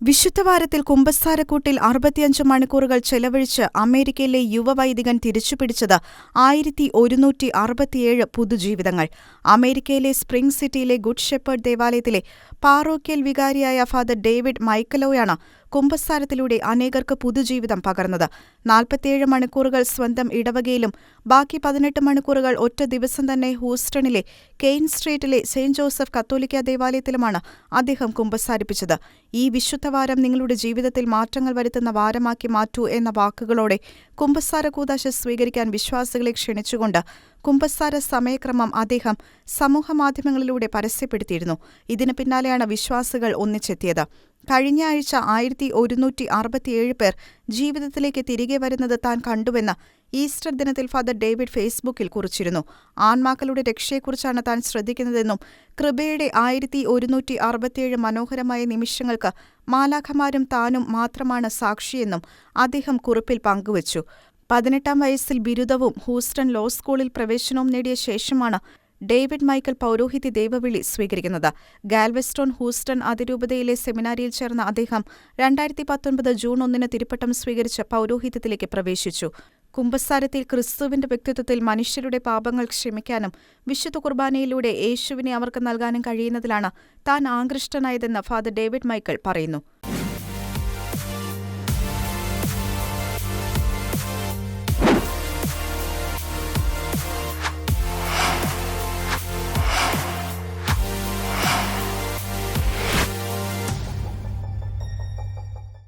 വിശുദ്ധവാരത്തിൽ കുംഭസ്ഥാരക്കൂട്ടിൽ അറുപത്തിയഞ്ച് മണിക്കൂറുകൾ ചെലവഴിച്ച് അമേരിക്കയിലെ യുവവൈദികൻ തിരിച്ചുപിടിച്ചത് ആയിരത്തി ഒരുന്നൂറ്റി അറുപത്തിയേഴ് പുതുജീവിതങ്ങൾ. അമേരിക്കയിലെ സ്പ്രിംഗ് സിറ്റിയിലെ ഗുഡ് ഷെപ്പേർഡ് ദേവാലയത്തിലെ പാറോക്കിയൽ വികാരിയായ ഫാദർ ഡേവിഡ് മൈക്കലോയാണ് കുമ്പസാരത്തിലൂടെ അനേകർക്ക് പുതുജീവിതം പകർന്നത്. നാൽപ്പത്തിയേഴ് മണിക്കൂറുകൾ സ്വന്തം ഇടവകയിലും ബാക്കി പതിനെട്ട് മണിക്കൂറുകൾ ഒറ്റ ദിവസം തന്നെ ഹൂസ്റ്റണിലെ കെയ്ൻ സ്ട്രീറ്റിലെ സെയിന്റ് ജോസഫ് കത്തോലിക്ക ദേവാലയത്തിലുമാണ് അദ്ദേഹം കുമ്പസാരിപ്പിച്ചത്. ഈ വിശുദ്ധവാരം നിങ്ങളുടെ ജീവിതത്തിൽ മാറ്റങ്ങൾ വരുത്തുന്ന വാരമാക്കി മാറ്റൂ എന്ന വാക്കുകളോടെ കുമ്പസാര കൂതാശ സ്വീകരിക്കാൻ വിശ്വാസികളെ ക്ഷണിച്ചുകൊണ്ട് കുമ്പസാര സമയക്രമം അദ്ദേഹം സമൂഹമാധ്യമങ്ങളിലൂടെ പരസ്യപ്പെടുത്തിയിരുന്നു. ഇതിനു പിന്നാലെയാണ് വിശ്വാസികൾ ഒന്നിച്ചെത്തിയത്. കഴിഞ്ഞ ആഴ്ച ആയിരത്തി ഒരുന്നൂറ്റി അറുപത്തിയേഴ് പേർ ജീവിതത്തിലേക്ക് തിരികെ വരുന്നത് താൻ കണ്ടുവെന്ന് ഈസ്റ്റർ ദിനത്തിൽ ഫാദർ ഡേവിഡ് ഫേസ്ബുക്കിൽ കുറിച്ചിരുന്നു. ആൺമാക്കളുടെ രക്ഷയെക്കുറിച്ചാണ് താൻ ശ്രദ്ധിക്കുന്നതെന്നും കൃപയുടെ ആയിരത്തി ഒരുന്നൂറ്റി അറുപത്തിയേഴ് മനോഹരമായ നിമിഷങ്ങൾക്ക് മാലാഖമാരും താനും മാത്രമാണ് സാക്ഷിയെന്നും അദ്ദേഹം കുറിപ്പിൽ പങ്കുവച്ചു. പതിനെട്ടാം വയസ്സിൽ ബിരുദവും ഹൂസ്റ്റൺ ലോ സ്കൂളിൽ പ്രവേശനവും നേടിയ ശേഷമാണ് ഡേവിഡ് മൈക്കൽ പൗരോഹിത്യ ദേവവിളി സ്വീകരിക്കുന്നത്. ഗാൽവെസ്റ്റോൺ ഹൂസ്റ്റൺ അതിരൂപതയിലെ സെമിനാരിയിൽ ചേർന്ന അദ്ദേഹം രണ്ടായിരത്തി പത്തൊൻപത് ജൂൺ ഒന്നിന് തിരുപ്പട്ടം സ്വീകരിച്ച് പൗരോഹിത്യത്തിലേക്ക് പ്രവേശിച്ചു. കുംഭസാരത്തിൽ ക്രിസ്തുവിന്റെ വ്യക്തിത്വത്തിൽ മനുഷ്യരുടെ പാപങ്ങൾ ക്ഷമിക്കാനും വിശുദ്ധ കുർബാനയിലൂടെ യേശുവിനെ അവർക്ക് നൽകാനും കഴിയുന്നതിലാണ് താൻ ആകൃഷ്ടനായതെന്ന് ഫാദർ ഡേവിഡ് മൈക്കൽ പറയുന്നു.